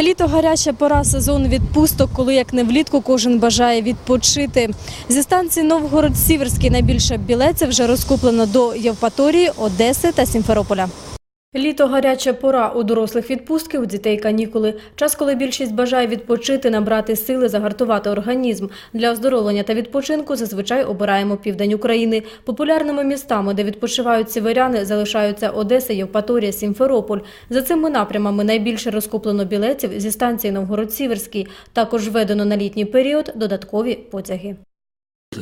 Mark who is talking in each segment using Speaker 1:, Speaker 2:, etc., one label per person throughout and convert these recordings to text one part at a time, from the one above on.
Speaker 1: Літо гаряча пора сезон відпусток, коли як не влітку кожен бажає відпочити. Зі станції Новгород-Сіверський найбільше білеця вже розкуплено до Євпаторії, Одеси та Сімферополя. Літо гаряча пора у дорослих відпустки, у дітей канікули. Час, коли більшість бажає відпочити, набрати сили, загартувати організм. Для оздоровлення та відпочинку зазвичай обираємо південь України. Популярними містами, де відпочивають сіверяни, залишаються Одеса, Євпаторія, Сімферополь. За цими напрямами найбільше розкуплено білетів зі станції Новгород-Сіверський. Також введено на літній період додаткові потяги.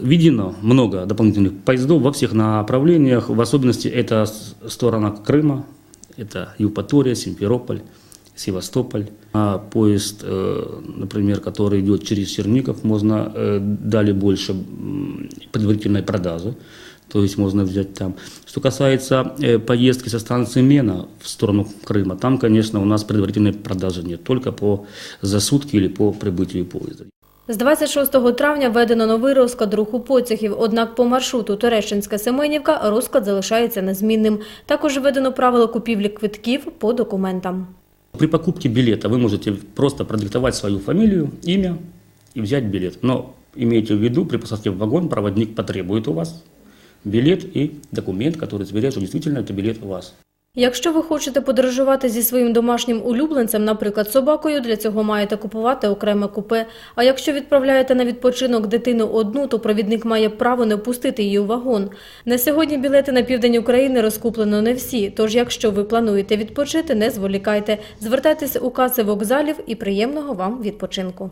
Speaker 2: Введено много дополнительных поездов во всех направлениях, в особенности это с- сторона Крыма, это Евпатория, Симферополь, Севастополь. А поезд, э, например, который идет через Черников, можно э, дали больше предварительной продажи, то есть можно взять там. Что касается э, поездки со станции Мена в сторону Крыма, там, конечно, у нас предварительной продажи нет, только по за сутки или по прибытию поезда.
Speaker 1: З 26 травня введено новий розклад руху потягів, однак по маршруту Терещинська-Семенівка розклад залишається незмінним. Також введено правило купівлі квитків по документам.
Speaker 2: При покупке билета вы можете просто продиктовать свою фамилию, имя и взять билет. Но имейте в виду, при посадке в вагон проводник потребует у вас билет и документ, который заверяет, что действительно это билет у вас.
Speaker 1: Якщо ви хочете подорожувати зі своїм домашнім улюбленцем, наприклад, собакою, для цього маєте купувати окреме купе. А якщо відправляєте на відпочинок дитину одну, то провідник має право не впустити її у вагон. На сьогодні білети на південь України розкуплено не всі. Тож, якщо ви плануєте відпочити, не зволікайте. Звертайтеся у каси вокзалів і приємного вам відпочинку.